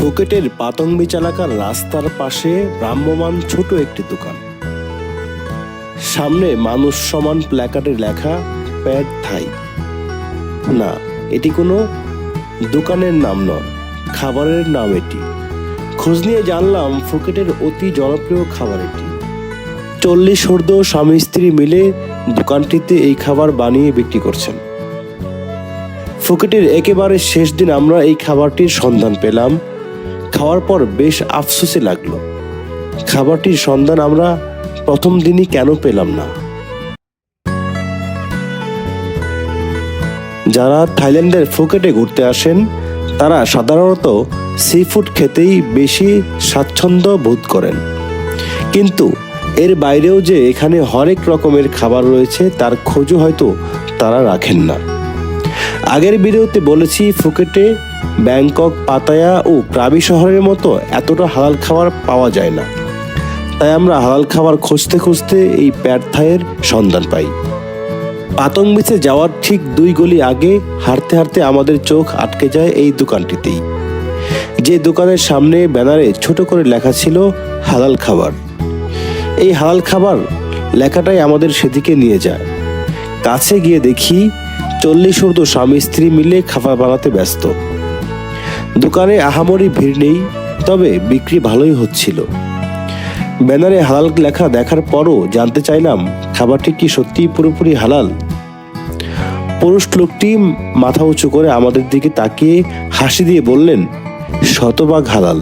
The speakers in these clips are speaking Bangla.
ফুকেটের পাতংবিচ এলাকার রাস্তার পাশে ভ্রাম্যমান ছোট একটি দোকান। সামনে মানুষ সমান প্ল্যাকার্ডে লেখা, প্যাড থাই। না, এটি কোনো দোকানের নাম নয়, খাবারের নাম এটি। খোঁজ নিয়ে জানলাম ফুকেটের অতি জনপ্রিয় খাবার এটি। চল্লিশ ঊর্ধ্ব স্বামী স্ত্রী মিলে দোকানটিতে এই খাবার বানিয়ে বিক্রি করছেন। ফুকেটের একেবারে শেষ দিন আমরা এই খাবারটির সন্ধান পেলাম। খাওয়ার পর বেশ আফসোসে লাগল। খাবারটির সন্ধান আমরা প্রথম দিনই কেন পেলাম না? যারা থাইল্যান্ডের ফুকেটে ঘুরতে আসেন, তারা সাধারণত সি ফুড খেতেই বেশি স্বাচ্ছন্দ্য বোধ করেন। কিন্তু এর বাইরেও যে এখানে হরেক রকমের খাবার রয়েছে, তার খোঁজও হয়তো তারা রাখেন না। আগের ভিডিওতে বলেছি, ফুকেটে ব্যাংকক, পাতায়া ও প্রাবি শহরের মতো এতটা হালাল খাবার পাওয়া যায় না। তাই আমরা হালাল খাবার খুঁজতে খুঁজতে এই প্যাড থাইয়ের সন্ধান পাই। পাতং বিচে যাওয়ার ঠিক দুই গলি আগে হাঁটতে হাঁটতে আমাদের চোখ আটকে যায় এই দোকানটিতেই। যে দোকানের সামনে ব্যানারে ছোট করে লেখা ছিল, হালাল খাবার এই হালাল খাবার লেখাটাই আমাদের সেদিকে নিয়ে যায়। কাছে গিয়ে দেখি চল্লিশ ঊর্ধ্ব স্বামী স্ত্রী মিলে খাবার বানাতে ব্যস্ত। দোকানে আহামরি ভিড় নেই, তবে বিক্রি ভালোই হচ্ছিল। ব্যানারে হালাল লেখা দেখার পরও জানতে চাইলাম, খাবারটি কি সত্যিই পুরোপুরি হালাল? পুরুষ লোকটি মাথা উঁচু করে আমাদের দিকে তাকিয়ে হাসি দিয়ে বললেন, শতভাগ হালাল।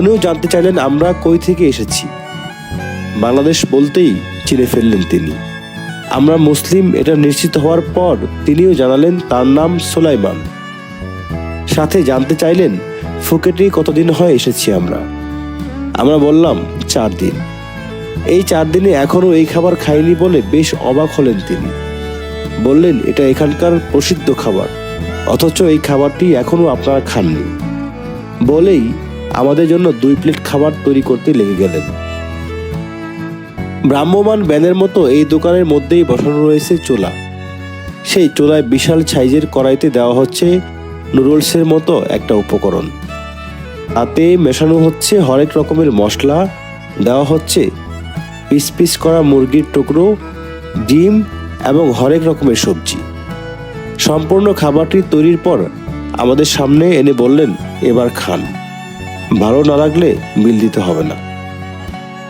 উনিও জানতে চাইলেন আমরা কই থেকে এসেছি। বাংলাদেশ বলতেই চিনে ফেললেন তিনি। আমরা মুসলিম, এটা নিশ্চিত হওয়ার পর তিনিও জানালেন তার নাম সোলাইমান। সাথে জানতে চাইলেন, ফুকেটে কতদিন হয় এসেছি আমরা। আমরা বললাম, চার দিন। এই চার দিনে এখনও এই খাবার খাইনি বলে বেশ অবাক হলেন তিনি। বললেন, এটা এখানকার প্রসিদ্ধ খাবার, অথচ এই খাবারটি এখনও আপনারা খাননি। বলেই আমাদের জন্য দুই প্লেট খাবার তৈরি করতে লেগে গেলেন। ভ্রাম্যমান ব্যানের মতো এই দোকানের মধ্যেই বসানো রয়েছে চোলা। সেই চোলায় বিশাল সাইজের কড়াইতে দেওয়া হচ্ছে নুডলসের মতো একটা উপকরণ। তাতে মেশানো হচ্ছে হরেক রকমের মশলা, দেওয়া হচ্ছে পিস পিস করা মুরগির টুকরো, ডিম এবং হরেক রকমের সবজি। সম্পূর্ণ খাবারটি তৈরির পর আমাদের সামনে এনে বললেন, এবার খান। ভালো না লাগলে বিল দিতে হবে না।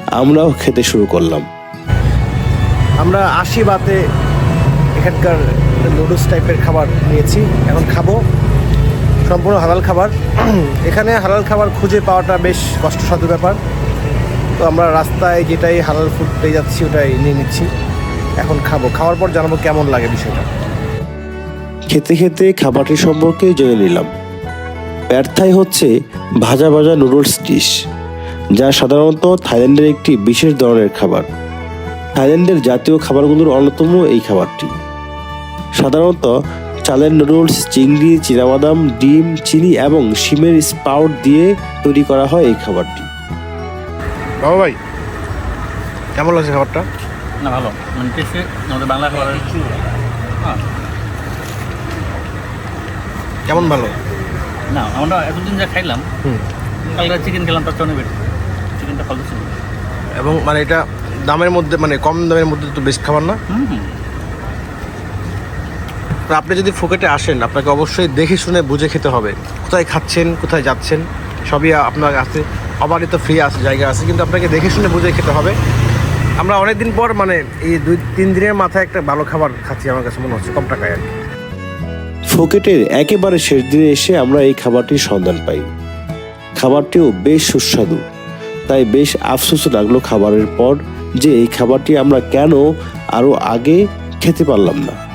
আমরাও খেতে শুরু করলাম। আমরা আশি বাতে এখানকার নুডলস টাইপের খাবার নিয়েছি। এখন খাব সম্পূর্ণ হালাল খাবার। এখানে হালাল খাবার খুঁজে পাওয়াটা বেশ কষ্টসাধ্য ব্যাপার। তো আমরা রাস্তায় যেটাই হালাল ফুড পেয়ে যাচ্ছি ওটাই নিয়ে নিচ্ছি। এখন খাব। খাওয়ার পর জানাব কেমন লাগে বিষয়টা। খেতে খেতে খাবারটি সম্পর্কে জেনে নিলাম। প্যারথাই হচ্ছে ভাজা ভাজা নুডলস ডিশ যা সাধারণত থাইল্যান্ডের একটি বিশেষ ধরনের খাবার। থাইল্যান্ডের জাতীয় খাবারগুলোর অন্যতম এই খাবারটি। সাধারণত চালের নুডলস চিংড়ি চীনাবাদাম ডিম চিনি এবং শিমের স্পাউট দিয়ে তৈরি করা হয় এই খাবারটি। বাবা ভাই কেমন লাগছে খাবারটা? না ভালো। মানে টেস্টে আমাদের বাংলা খাবারের হ্যাঁ কেমন ভালো? না আমরা এতদিন যা খাইলাম কালকে চিকেন খেলাম তার চেয়ে বেটার চিকেনটা ভালো ছিল। এবং মানে এটা দামের মধ্যে মানে কম দামের মধ্যে তো বেস্ট খাবার না? আপনি যদি ফুকেটে আসেন আপনাকে অবশ্যই দেখে শুনে বুঝে খেতে হবে। কোথায় খাচ্ছেন কোথায় যাচ্ছেন সবই আপনার আছে কাছে অবারিত ফ্রি আছে জায়গা আছে কিন্তু আপনাকে দেখে শুনে বুঝে খেতে হবে। আমরা অনেক দিন পর মানে এই দুই তিন দিনের মাথায় একটা ভালো খাবার খাচ্ছি আমার কাছে মনে হচ্ছে কম টাকায় আর কি। ফুকেটের একেবারে শেষ দিনে এসে আমরা এই খাবারটির সন্ধান পাই। খাবারটিও বেশ সুস্বাদু। তাই বেশ আফসোস লাগল খাবারের পর যে এই খাবারটি আমরা কেন আরও আগে খেতে পারলাম না।